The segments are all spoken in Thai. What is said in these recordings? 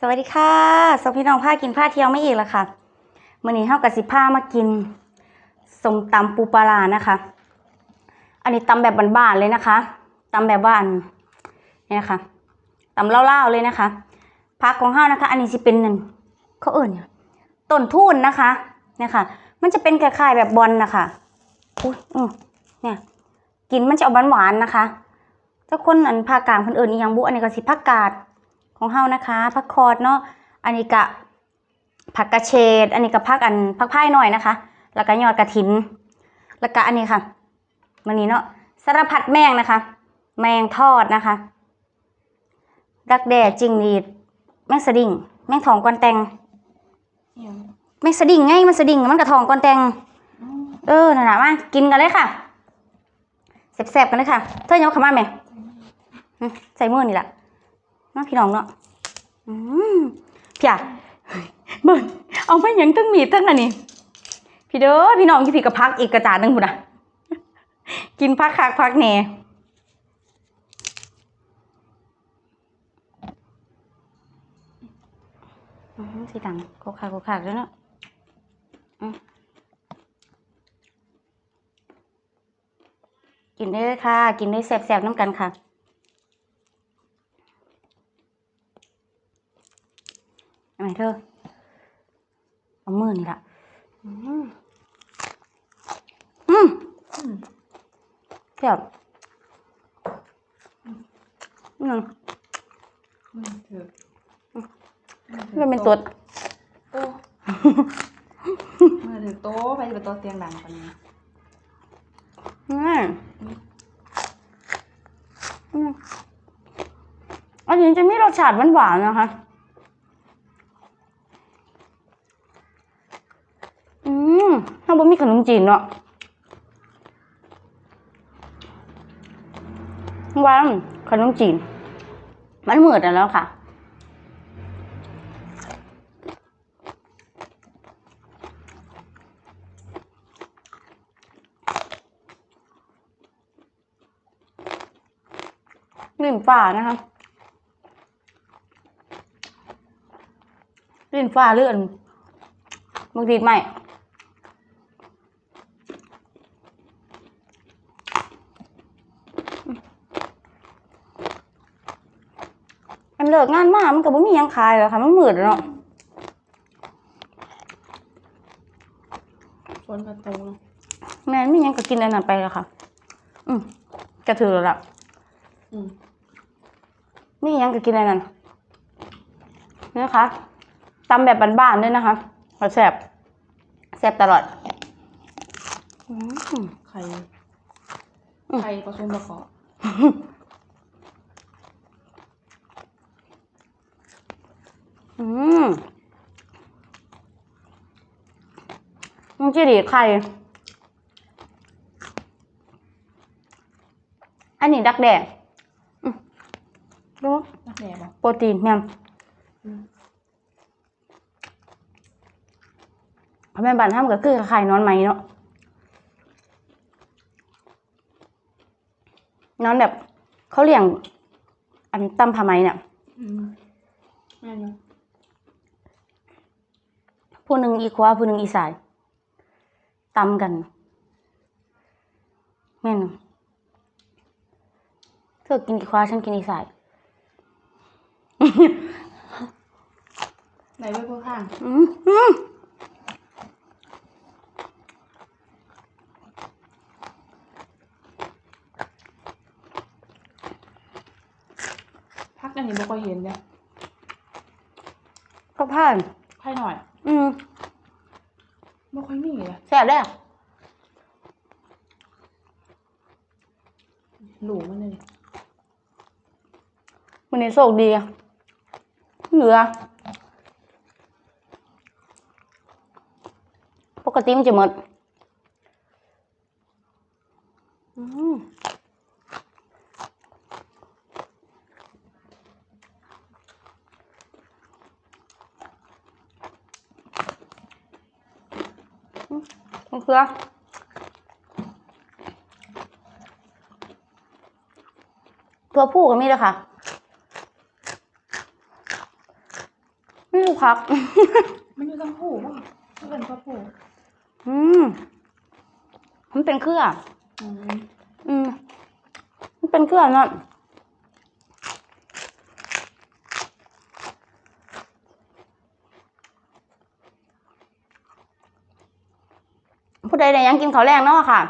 สวัสดีค่ะสวัสดีพี่น้องผ้ากินผ้าเที่ยวไม่อีกแล้วค่ะมื่อนี้เฮากับสิผ้ามากินสมตำปูปลานะคะ อันนี้ตำแบบบ้านๆเลยนะคะตำแบบบ้านนี่นะคะตำเล่าๆเลยนะคะผักของเฮานะคะ อันนี้สิเป็นนั่นเขาเอิ่นต้นทุนนะคะเนี่ยค่ะ มันจะเป็นคล้ายๆแบบบอลนะคะอุ้ยอือเนี่ยกินมันจะออกหวานๆนะคะถ้าคนอันภาคกลางคนอื่นอีหยังบุอันนี้ก็สิผักกาด ของเฮานะคะผักคอดเนาะอันนี้กะผักกระเฉดอันนี้ก็ผักอันผักพายหน่อยนะคะ แล้วก็ยอดกระถิน แล้วก็อันนี้ค่ะมันนี้เนาะสารพัดแมงนะคะ แมงทอดนะคะ ดักแด่จิงหรีด แมงสดิงแมงทองกวนแตงแมงสดิ่งไงมันสดิงมันกระทองกวนแตงเออหนแหละมากินกันเลยค่ะแซ่บๆกันเลยค่ะ เธอยกเข้ามาไหมใส่มือนี่แหละ นาะพี่น้องเนาะอืมพี่อะเบิ่งเอาไม่ยังตั้งมีตั้งอันนี้พี่เด้อพี่น้องที่พี่กับพักอีกกระจาดหนึงพุ่นอะกินพักคักพักแหน่สิตังโคกคักโคกคักแล้วเนาะกินได้เลยค่ะ กินได้แซ่บๆน้ำกันค่ะ ทำไมเธอ เอามือนี่ละอืมอืมเจ็บอืมมันเถอะมันเป็นสดโต๊ะมือถือโต๊ะไปเป็นโต๊ะเตียงดังกันนี้อืมอืมอันนี้จะมีรสชาติหวานๆนะคะ อืมถ้า บ่มีขนมจีนเนาะวานขนมจีน มันเหมือนกันแล้วค่ะลิ่นฝ่านะคะลิ่นฝ่าเลื่อนบางทีไม่ อันเลิกงานมากมันก็บ่มีหยังขายแล้วค่ะ มันมืดแล้วเนาะฝนกระตกแม่นมีหยังก็กินอันนั้นไปแล้วค่ะ อืมกระถือแล้วล่ะอืมนี่ยังก็กินอะไรนั่นนี่นะคะตำแบบบ้านๆด้วยนะคะแซ่บแซ่บตลอดอืมไข่อืมไข่ผสมบะกอ อืมมันจะดีไข่ อันนี้ดักแด้อืมดูนักแหน่บโปรตีนแม่มอืมแม่บ้านทำก็คือไข่นอนไหมเนาะนอนแบบเขาเลี้ยง อันตำผ้าไหมเนี่ยอืมแม่นอยู่ ผู้หนึ่งอีขวาผู้หนึ่งอีสายตำกันแม่นบ่เธอกินอีขวาฉันกินอีสายไหนไว้พวกข้างอืมอืมพักอันนี้บ่ค่อยเห็นเลยก็ผ่าน ไข่หน่อย อืมบ่ค่อยมีเลยแซ่บได้อหลูมันเลยวันนี้โชคดีอะเหลือ ปกติมันจะหมดอืมอื มมะเขือตัวผู้ก็มีเลยค่ะไม่รู้พักมันอยู่ทั้งผูป่ะมันเป็นข้าวผูอืมมันเป็นเครื่องอืมอืมมันเป็นเครื่องนั่น ผู้ใดได้ยังกินข้าวแรงเนาะค่ะ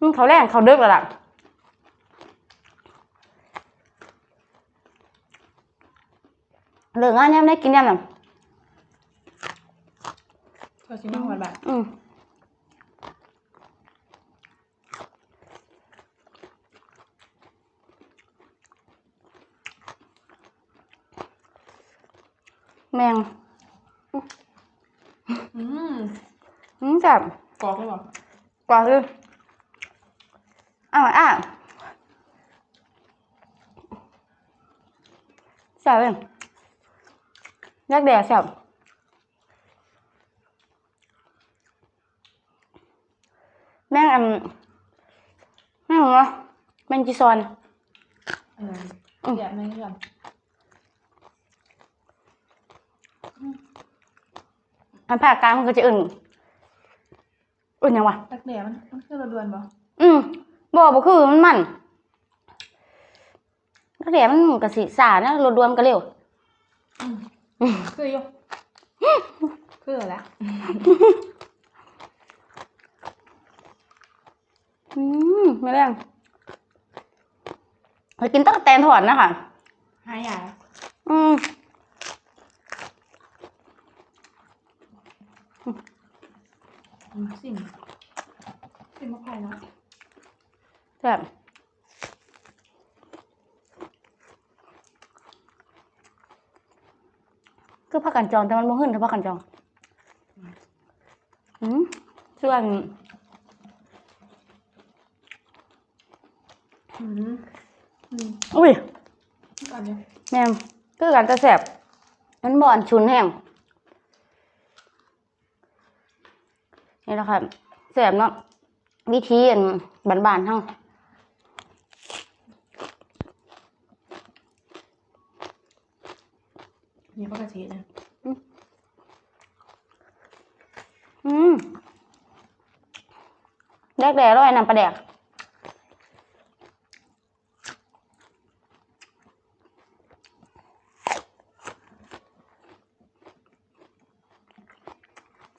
อืมข้าวแรงข้าวดึกแล้วล่ะเหลืองานยังได้กินยังน่ะก็ชิมมาหวานแบบอืมแมง อืม อืมจับกรอบเลยเหรอกว่าคืออ้าวอ้าวแซ่บเองยักแดดแซ่บแม่งอันแม่งเหรอแมงจีซอนเออเดี๋ยวไม่เชื่อมอันภาคกลางมันก็จะอื่น อื่นยังวะตักเดี๋ยวมันมันคือระดวนป่ะอืมบ่บ่คือมันมันนักเรียนมันกะสิสานะรถรวมกันเร็วอืมคืออยู่คือแล้วอืมไม่แรงไปกินตั๊กแตนถอนนะคะหายใหญ่อืม สิ่งสิ่งมะพร้าวเนาะแบบคือพักกันจองแต่มันบ่ขึ้นถ้าพักกันจองอืมส่วนอืมอืมอุ้ยก่อนเนี่ยแม่มคือกันจะแสบมันบ่อนชุนแห้ง นี่แหละครับแสบเนาะวิธีอันบานๆเฮานี่ก็กระเทียมนะอืมแดกแดดร้อยน้ำปลาแดก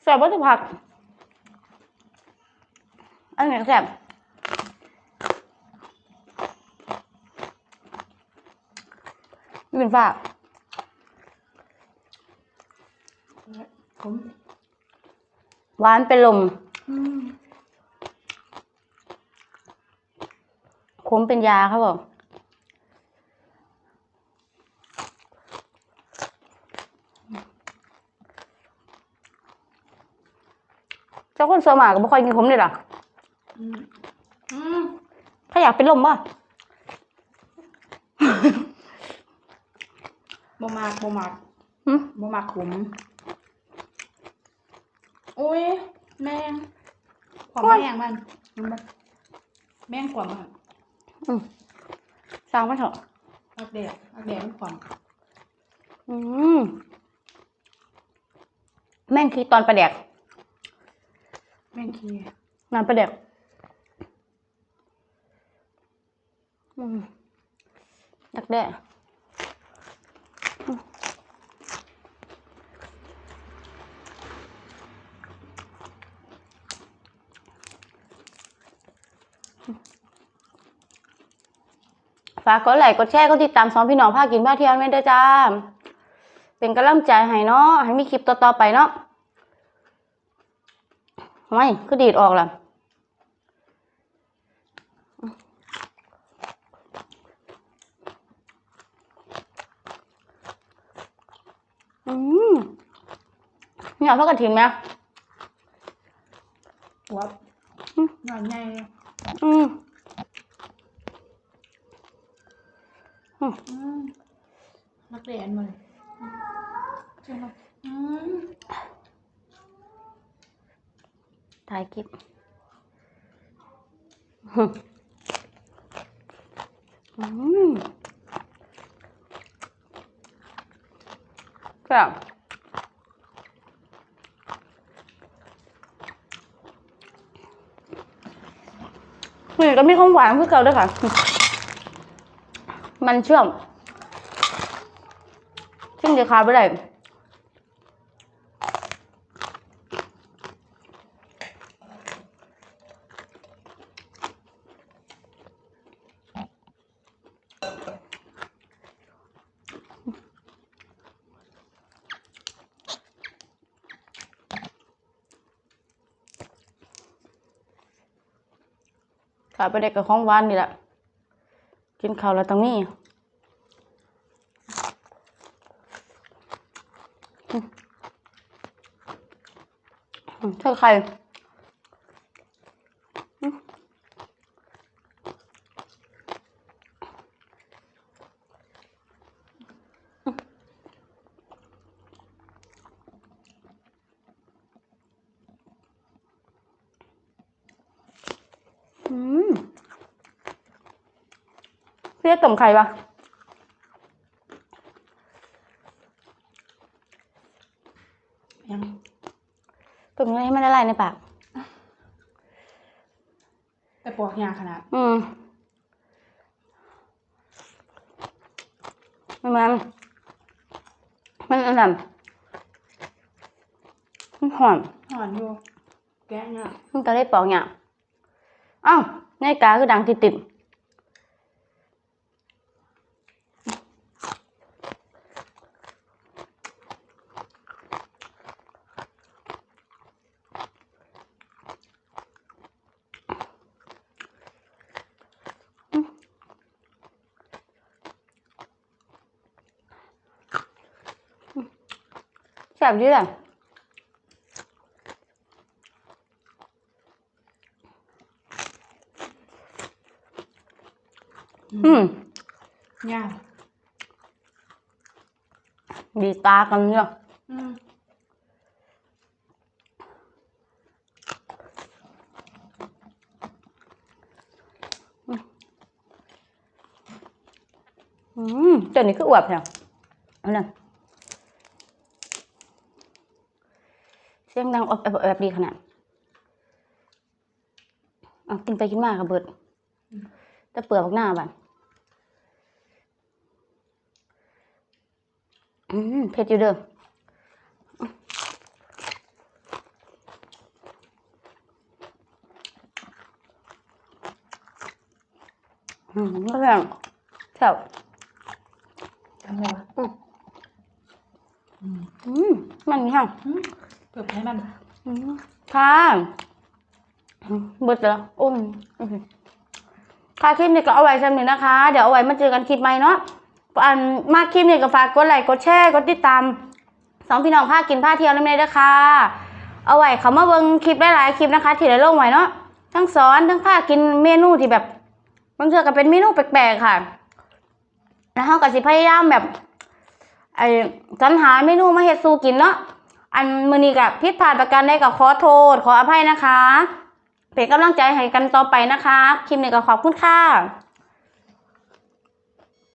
แสบวัตถุผัก อันไหนแสบนี่เป็นฝ้าผมหวานเป็นลมอืมขมเป็นยาครับผมเจ้าคนสวนมากก็ไม่ค่อยกินขมเลยหรออืมอืม ถ้าอยากเป็นลมป่ะบ่มากบ่มากหึบ่มากขมอุ้ยแมงความแมงมันมันบ่แมงความมันอืมสร้างมันเถอะอักแดดอักแดดมันความอืมแม่งคือตอนประแดกแมงคีนานประแดก อยากได้ฝากกดไลค์กดแชร์กดติดตามสองพี่น้องพากินพาเที่ยวแม่นเด้จ้า เป็นกำลังใจให้เนาะให้มีคลิปต่อๆไปเนาะไม่คือดีดออกล่ะ อืมนี่เอาพักกระถิ่นไหมหัวหน่อยใหญ่อืมอืมนักเรียนมาเลยใช่ไหมอืมถ่ายคลิปอืม แบบนี่ก็มีความหวานคือเก่าด้วยค่ะ มันเชื่อมซึ่งจะคาไปได้ ขาไปได้กับของหวานนี่แหละกินข้าวแล้วตรงนี้เธอใครข่อืมอืม เรียกต่มไข่ปะยังต่มยังไงให้มันละลายในปาก แต่ปอกยาขนาด อืมมันมันมันอันนั้นมันหอมหอนอยู่ แกะเนี่ยมันก็ได้ปอกเนี่ยอ้าวในกาคือดังติดติด แซ่บดีเลยอืมยาดีตากันเนาะอืมอืมเจ้านี่คืออวบเนี่ยเอาน่ะเสียงดังอบแอบแอบดีขนาดเอากินไปกินมากับเบิดแต่เปลือกบักหน้าบันอืมเผ็ดอยู่เด้ออืมก็แพงแซ่บทำไงวะอืมอืม อืม มันนี่ค่ะอืม เปิดให้มันค่ะเบิดแล้วอ้ยอื้อหือค่ะคลิปนี้ก็เอาไว้สำหรับนะคะ เดี๋ยวเอาไว้มาเจอกันคลิปใหม่เนาะอันมากคลิปนี้ก็ฝากกดไลค์กดแชร์กดติดตามสองพี่น้องพากินพาเที่ยวน้ำเนยด้วยค่ะเอาไว้เขามาเบิ่งคลิปหลายๆคลิปนะคะ ที่ได้ลงไว้เนาะทั้งสอนทั้งพากินเมนูที่แบบบางเทื่อก็เป็นเมนูแปลกๆค่ะ แล้วเราก็สิพยายามแบบไอ้สรรหาเมนูมาเฮ็ดสู่กินเนาะ อันมือนี้กับพิษพลาดประกันได้กับขอโทษ ขออภัยนะคะ เป็นกำลังใจให้กันต่อไปนะคะ คลิปนี้ก็ขอบคุณค่ะ